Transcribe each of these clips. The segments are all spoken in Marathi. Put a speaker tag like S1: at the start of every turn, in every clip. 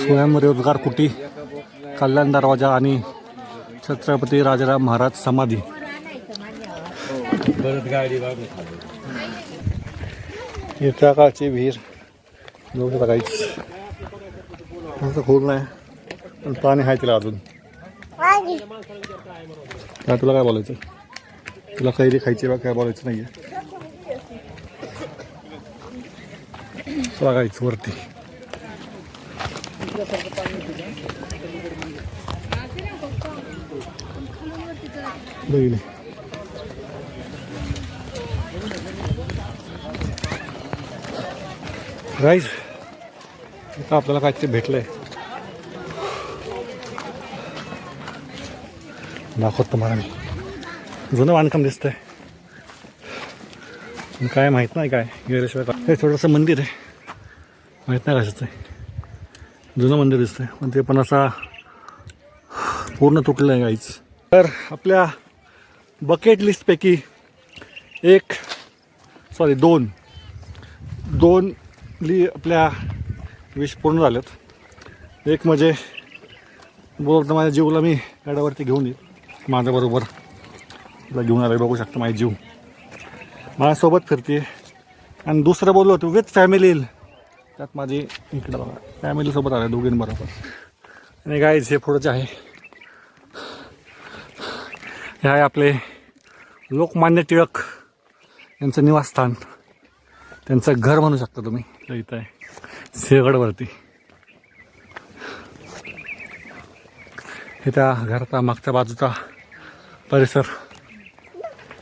S1: स्वयंरोजगार कुटी कल्याण दरवाजा आणि छत्रपती राजाराम महाराज समाधी. येत्या काळची विहीर बघू शकता काहीच असं खोल नाही पण पाणी आहे तिला अजून. काय तुला काय बोलायचं? तुला कैरी खायची बा काय बोलायचं नाहीये? बघायचं वरती बघितले राईस आता आपल्याला काहीतरी भेटलंय. दाखवत तुम्हाला मी. जुनं बांधकाम दिसतंय. काय माहीत नाही काय गेल्याशिवाय हे थोडंसं मंदिर आहे. माहीत नाही कशाचं आहे. जुनं मंदिर दिसतंय पण ते पण असा पूर्ण तुटलं आहे गाईच तर आपल्या बकेट लिस्टपैकी एक सॉरी दोन. दोन ली आपल्या विश पूर्ण झाल्यात. एक म्हणजे बोलतं माझ्या जीवला मी गाड्यावरती घेऊन येईल. माझ्याबरोबर तुला घेऊन आलं बघू शकतो माझी जीव. माझ्यासोबत फिरते आणि दुसरं बोललो होतो विथ फॅमिली येईल त्यात माझी इकडं बघा. फॅमिलीसोबत आल्या दोघींबरोबर. आणि गाईज हे पुढचं आहे. हे आहे आपले लोकमान्य टिळक यांचं निवासस्थान. त्यांचं घर म्हणू शकता तुम्ही. इथं आहे. सिंहगडवरती हे त्या घराचा मागच्या बाजूचा परिसर.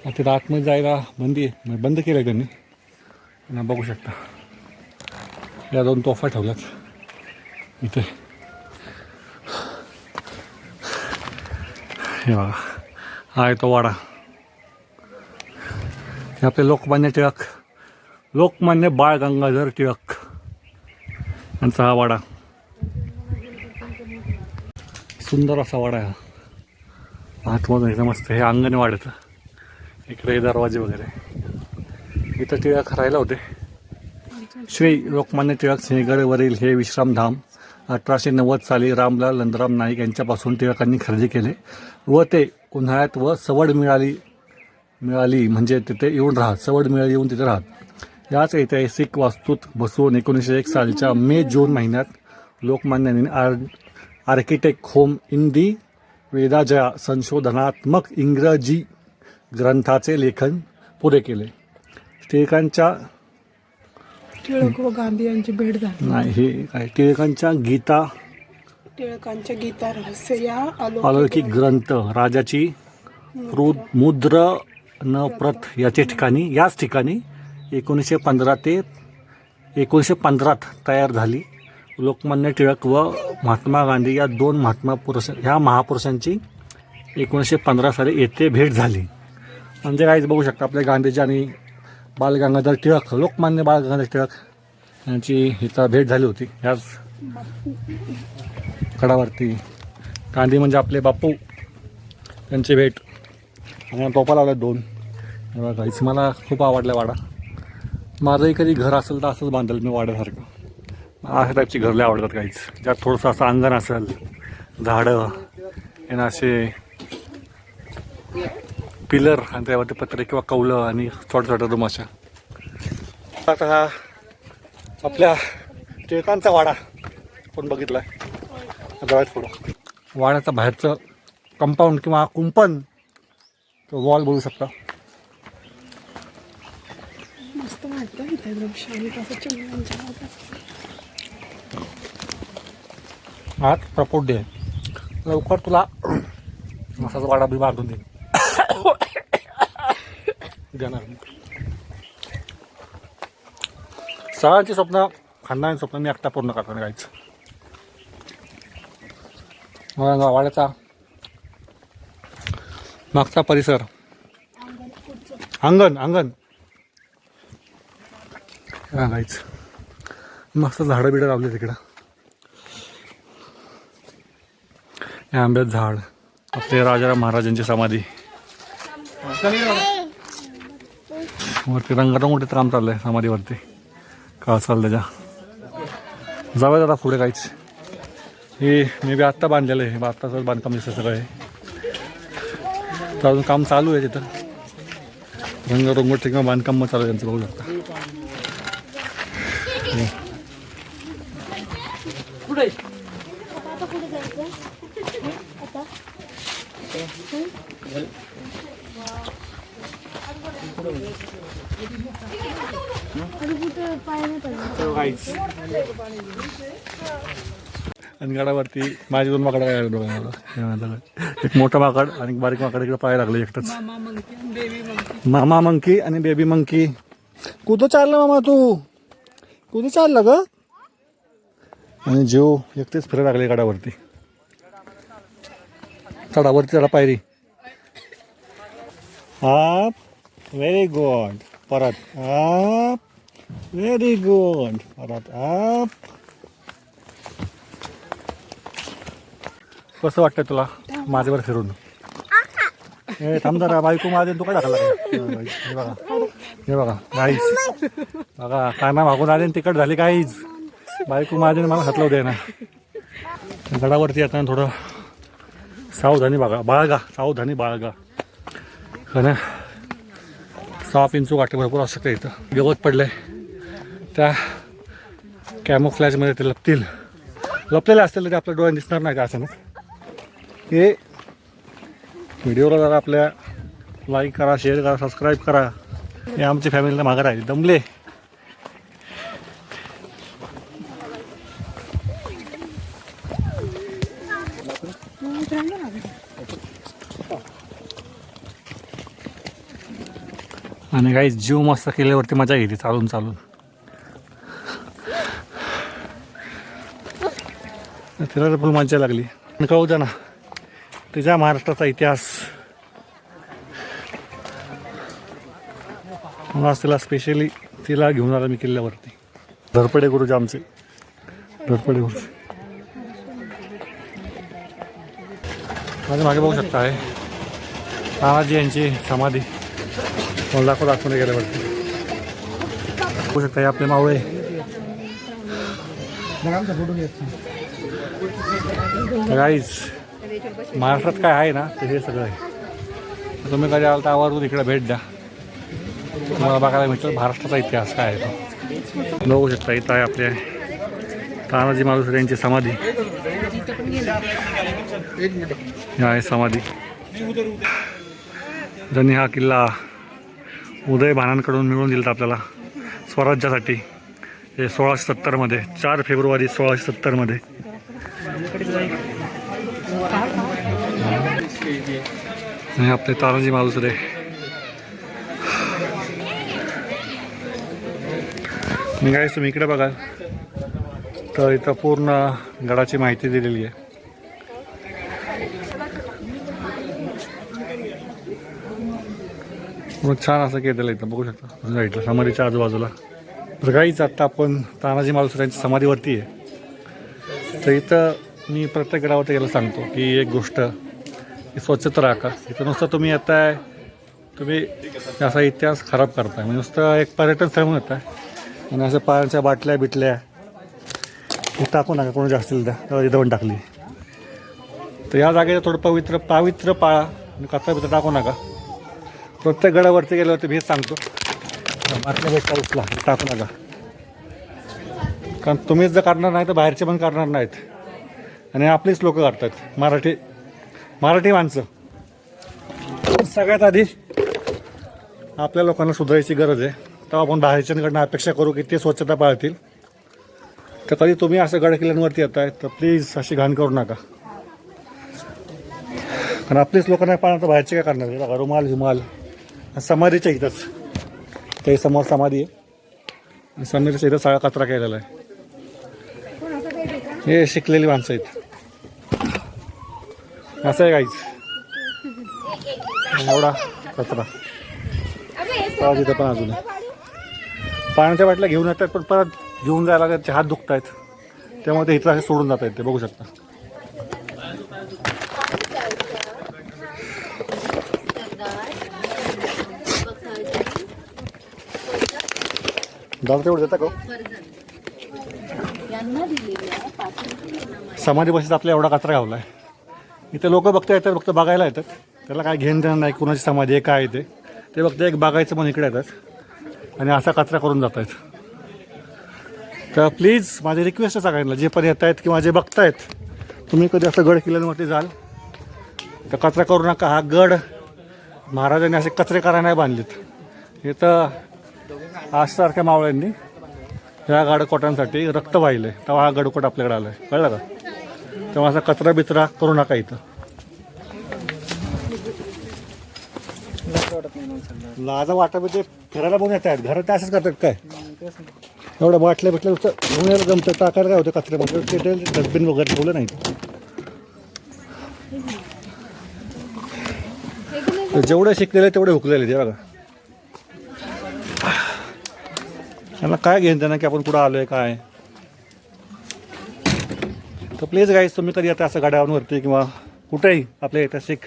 S1: तिथं आतमध्ये जायला बंदी आहे. बंद केलं आहे त्यांनी बघू शकता. या दोन तोफा ठेवल्यात इथे हे बघा हा आहे तो वाडा हे आपले लोकमान्य टिळक लोकमान्य बाळ गंगाधर टिळक यांचा हा वाडा सुंदर असा वाडा आहे आतमधून एकदम मस्त हे अंगण आहे इकडे दरवाजे वगैरे इथं टिळक राहिला होते श्री लोकमान्य टिळक सिंहगडवरील हे विश्रामधाम अठराशे नव्वद साली रामलाल नंदराम नाईक यांच्यापासून टिळकांनी खरेदी केले व ते उन्हाळ्यात व सवड मिळाली मिळाली म्हणजे तिथे येऊन राहत सवड मिळाली येऊन तिथे राहत याच ऐतिहासिक वास्तूत बसवून एकोणीसशे एक सालच्या मे जून महिन्यात लोकमान्यांनी R Arctic home in the Vedas संशोधनात्मक इंग्रजी ग्रंथाचे लेखन पुरे केले. टिळकांच्या
S2: टिळक व गांधी यांची भेट झाली.
S1: नाही हे काय टिळकांच्या गीता
S2: टिळकांच्या गीता रहस्य या
S1: अलौकिक ग्रंथ राजाची कृ- मुद्र न प्रत याच्या ठिकाणी याच ठिकाणी एकोणीसशे पंधरा ते एकोणीसशे पंधरात तयार झाली. लोकमान्य टिळक व महात्मा गांधी या दोन महात्मा पुरुष ह्या महापुरुषांची एकोणीसशे पंधरा साली येथे भेट झाली. म्हणजे काहीच बघू शकता आपल्या गांधीजी आणि बालगंगाधर टिळक लोकमान्य बालगंगाधर टिळक यांची हिचा भेट झाली होती. ह्याच कडावरती गांधी म्हणजे आपले बापू त्यांची भेट. आणि टोपा लावल्या दोन. हे बघा मला खूप आवडला वाडा. माझंही कधी घर असेल तर असंच बांधेल मी वाड्यासारखं. अशा टाईपची घरले आवडतात काहीच. ज्यात थोडंसं असं अंगण असेल झाडं आणि असे पिलर आणि त्यावरती पत्रे किंवा कौलं आणि छोट्या छोट्या रूम अशा आता हा आपल्या टिळकांचा वाडा आपण बघितलाय? जवळच पुढं वाड्याचा बाहेरचं कंपाऊंड किंवा कुंपण वॉल बोलू शकता. आज प्रपोट डे. लवकर तुला मसाचा वाडा बी बांधून देईन. देणार मी. सगळ्यांची स्वप्न खानदानी स्वप्न मी एकटा पूर्ण करताना काहीच मला वाड्याचा मागचा परिसर. अंगण अंगण. हा मस्त झाडं बिडं लावली तिकडं. हे आंब्यात झाड. आपले राजाराम महाराजांची समाधी. वरती रंगारंगोटीत काम चाललंय समाधीवरती. का चाललं त्याच्या जाऊया दादा पुढे काहीच. हे मी बी आत्ता बांधलेलं आहे. आत्ताच बांधकाम दिसतं सगळं आहे. तर अजून काम चालू आहे तिथं. रंगरंगोट किंवा बांधकाम मग चालू आहे त्यांचं बघू शकता
S3: आता कुठे जायचं आता आणि कुठे
S1: गडावरती माझी दोन माकडं काय दोघांना एक मोठा माकड आणि बारीक माकड इकडे पाय लागले एकटंच. मामा मंकी आणि बेबी मंकी. कुठं चाललं मामा तू? कुठं चाललं ग? आणि जीव एकटेच फिरायला लागले गडावरती. चढावरती चढा पायरी. आप व्हेरी गुड परत आप व्हेरी गुड परत आप कसं वाटतंय तुला माझ्यावर फिरून? ए थांब जरा बायको माझे तू काय टाकला हे बघा हे बघा. काहीच बघा काना मागून आले तिकट झाली काहीच बायको माझे मला हातलं होते ना गडावरती येताना थोडं सावधानी बघा बाळगा सावधानी बाळगा. कारण सहा पिंचू गाठी भरपूर असू शकते इथं. गवत पडलंय. त्या कॅमोफ्लॅजमध्ये ते लपतील. लपलेले असतील ते आपल्या डोळ्यात दिसणार नाही का असं हे व्हिडिओला जरा आपल्या लाईक करा शेअर करा सबस्क्राईब करा. हे आमची फॅमिलीला मागं राहील. दमले. आणि काही जीव मस्त केल्यावरती मजा घेते चालून चालून. तिला तर फुल मजा लागली कळू द्या ना तिच्या महाराष्ट्राचा इतिहास. म्हणून आज तिला स्पेशली तिला घेऊन आला मी किल्ल्यावरती. धरपडे गुरुजी आमचे. धरपडे गुरुजी. माझ्या मागे बघू शकता आहे तानाजी यांची समाधी. मला दाखव दाखवून गेल्यावरती. बघू शकता हे आपले मावळे. गाईज महाराष्ट्रात काय आहे ना ते हे सगळं आहे. तुम्ही कधी आला तर आवर्जून इकडे भेट द्या. तुम्हाला बघायला मिळतं महाराष्ट्राचा इतिहास काय आहे तो. बघू शकता इथं आहे आपले तानाजी मालुसरे यांची समाधी. आहे समाधी. ज्यांनी हा किल्ला उदय भानांकडून मिळून दिलं आपल्याला स्वराज्यासाठी. हे सोळाशे सत्तरमध्ये चार फेब्रुवारी सोळाशे सत्तरमध्ये. आपले तानाजी मालुसरे. निघायचं तुम्ही इकडे बघा. तर इथं पूर्ण गडाची माहिती दिलेली आहे. मग छान असं केलेलं इथं बघू शकता. म्हणजे साईडला समाधीच्या आजूबाजूला. तर काहीच आत्ता आपण तानाजी मालुसरे समाधीवरती आहे. तर इथं मी प्रत्येक गडावरती याला सांगतो की एक गोष्ट स्वच्छता राखा. इथं नुसतं तुम्ही येताय तुम्ही असा इतिहास खराब करताय. म्हणजे नुसतं एक पर्यटन स्थळ म्हणून येताय. आणि असं पाण्याच्या बाटल्या बिटल्या हे टाकू नका कोणी असतील त्या. दवण टाकली. तर या जागेला थोडं पवित्र पावित्र पाळा आणि कचरा बिचरा टाकू नका. प्रत्येक गडावरती गेल्यावरती मी हेच सांगतो. बातम्या भेटता उचला टाकू नका कारण तुम्हीच जर काढणार नाही तर बाहेरचे पण करणार नाहीत. आणि आपलीच लोक काढतात. मराठी मराठी माणसं. सगळ्यात आधी आपल्या लोकांना सुधारायची गरज आहे. तेव्हा आपण बाहेरच्यांकडनं अपेक्षा करू की ते स्वच्छता पाळतील. तर कधी तुम्ही असं गड किल्ल्यांवरती येत आहे तर प्लीज अशी घाण करू नका. कारण आपलीच लोक नाही पाळणार तर बाहेरचे काय करणार? रुमाल हिमाल. समाधीच्या इथंच. ते समोर समाधी आहे. समाधीच्या इथं सगळा कचरा केलेला आहे. हे शिकलेली माणसं आहेत. असं आहे काहीच एवढा कचरा. पाहा तिथं पण अजून पाण्याच्या बाटल्या घेऊन येतात पण परत घेऊन जायला लागत हात दुखत आहेत त्यामुळे ते इथं असे सोडून जात आहेत ते बघू शकता. दादा तेवढं देता का हो? समाधी बशीत आपला एवढा कचरा घावला आहे इथे लोक बघता येतात फक्त बघायला येतात. त्याला काय घेणं देणं नाही कुणाची समाधी आहे काय आहे ते. ते फक्त एक बघायचं म्हणून इकडे येतात. आणि असा कचरा करून जात आहेत. तर प्लीज माझी रिक्वेस्ट आहे सगळ्यांना जे पण येत आहेत किंवा जे बघतायत तुम्ही कधी असं गड किल्ल्यांवरती जाल तर कचरा करू नका. हा गड महाराजांनी असे कचरे नाही बांधलेत इथं आजसारख्या मावळ्यांनी ह्या गाडकोटांसाठी रक्त वाहिलं. आहे तेव्हा हा गडकोट आपल्याकडे आला आहे कळलं का? तेव्हा असा कचरा बिचरा करू नका इथं. लाजा वाटत ते म्हणजे फिरायला बघून येत आहेत घरात ते असंच करतात काय? एवढं बाटल्या बिटल्या नुसतं घेऊन यायला जमतं. टाकायला काय होतं कचऱ्यामध्ये ते डस्टबिन वगैरे ठेवलं नाही. जेवढे शिकलेले तेवढे हुकलेले ते बघा. त्यांना काय घेऊन त्यांना की आपण कुठं आलो आहे काय? तर प्लीज गाईज तुम्ही कधी आता असं गाड्यावरती किंवा कुठेही आपल्या ऐतिहासिक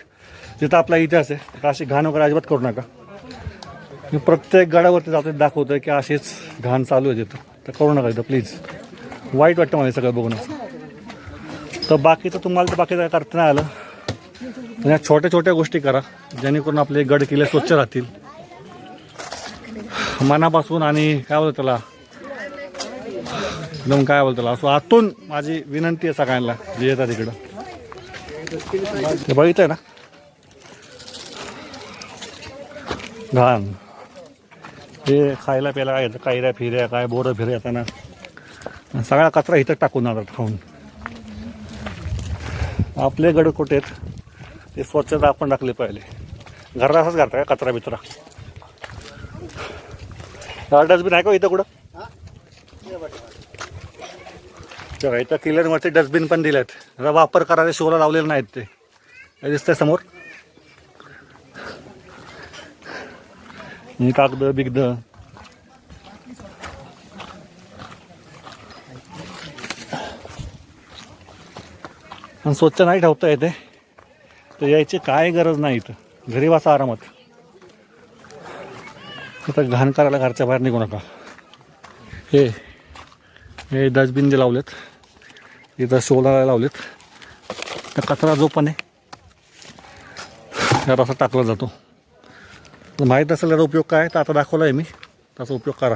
S1: जिथं आपला इतिहास आहे तर अशी घाण वगैरे अजिबात करू नका. मी प्रत्येक गाड्यावरती जातो दाखवतो की असेच घाण चालू आहे तिथं. तर करू नका इथं प्लीज वाईट वाटतं मला सगळं बघून. असं तर बाकीचं तुम्हाला तर बाकी काय करता नाही आलं. पण या छोट्या छोट्या गोष्टी करा जेणेकरून आपले गड किल्ले स्वच्छ राहतील. मनापासून आणि काय बोलतो त्याला? एकदम काय बोलतो त्याला? असं आतून माझी विनंती आहे सगळ्यांना जे येतात इकडं. बघितलं आहे ना? घाण. हे खायला प्यायला काय येतं कायऱ्या फिऱ्या काय बोरं फिऱ्या येताना सगळा कचरा इथं टाकून जातात खाऊन. आपले गड कुठे आहेत? ते स्वच्छता आपण टाकली पाहिजे. घरात असंच का कचरा बिचरा डस्टबिन आहे का इथं कुठं? इथं किल्ल्यांवरती डस्टबिन पण दिलेत. वापर करायला शोला लावलेले नाहीत ते. हे दिसतंय समोर. ही कागद बिगद. स्वच्छ नाही ठेवता येते. तर यायची काय गरज नाही इथं. घरी वाचा आरामात. आता घाण करायला घरच्या बाहेर निघू नका. हे हे डस्टबिन जे लावलेत इथं सोलाला लावलेत. तर कचरा जो पण आहे त्यात असा टाकला जातो. माहीत असेल त्याचा उपयोग काय तर आता दाखवला आहे मी. त्याचा उपयोग करा.